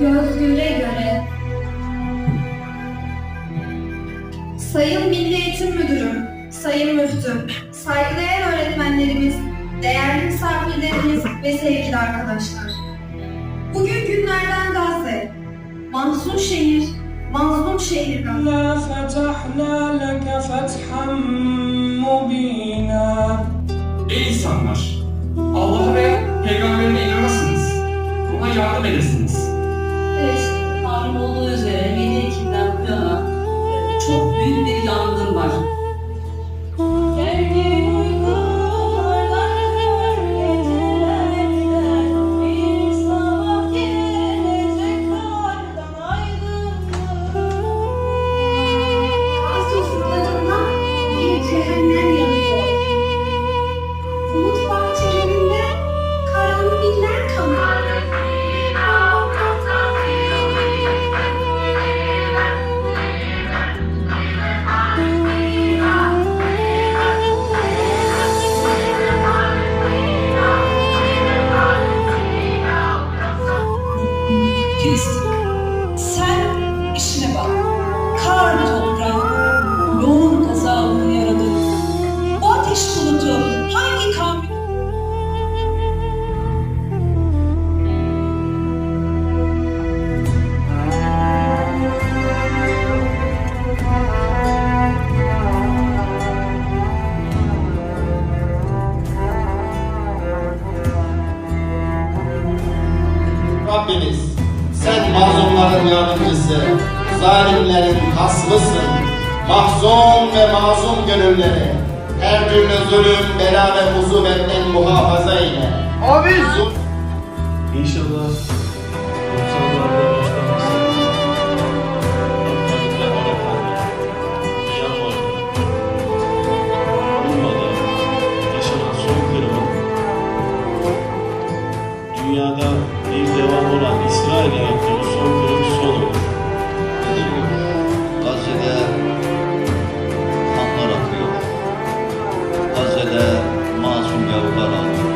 göz göre göre. Sayın Milli Eğitim Müdürüm, Sayın Müftüm, saygıdeğer öğretmenlerimiz, değerli misafirlerimiz ve sevgili arkadaşlar. Bugün günlerden Gazze, Mahzun şehir, mazlum şehir Gazze. La Allah'a ve peygamberine inanasınız. Buna yardım edesiniz. imagem. Rabbimiz sen mazlumların yardımcısı, zalimlerin hasmısın. Mahzun ve mazlum gönülleri her türlü zulüm, bela ve husumetten muhafaza eyle. Amin. İnşallah 90'larda bir devam olan İsrail'e yaptığı soykırım son olur. Gazze'de kanlar akıyor. Gazze'de masum yavrular ağlıyor.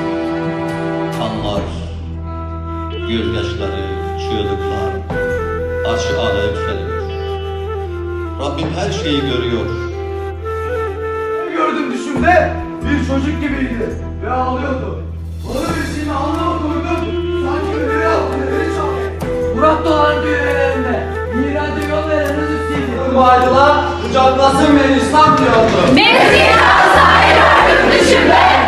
Kanlar, gözyaşları, çığlıklar açığa yükseliyor. Rabbim her şeyi görüyor. gördüm düşümde bir çocuk gibiydi ve ağlıyordu. Onu birisini alnıma koydum. Dolan düğmelerinde. Miraca yol vereniz üstüydü. Bu acılar kucaklasın beni İslam diyordu. Mesih Hasan düşümde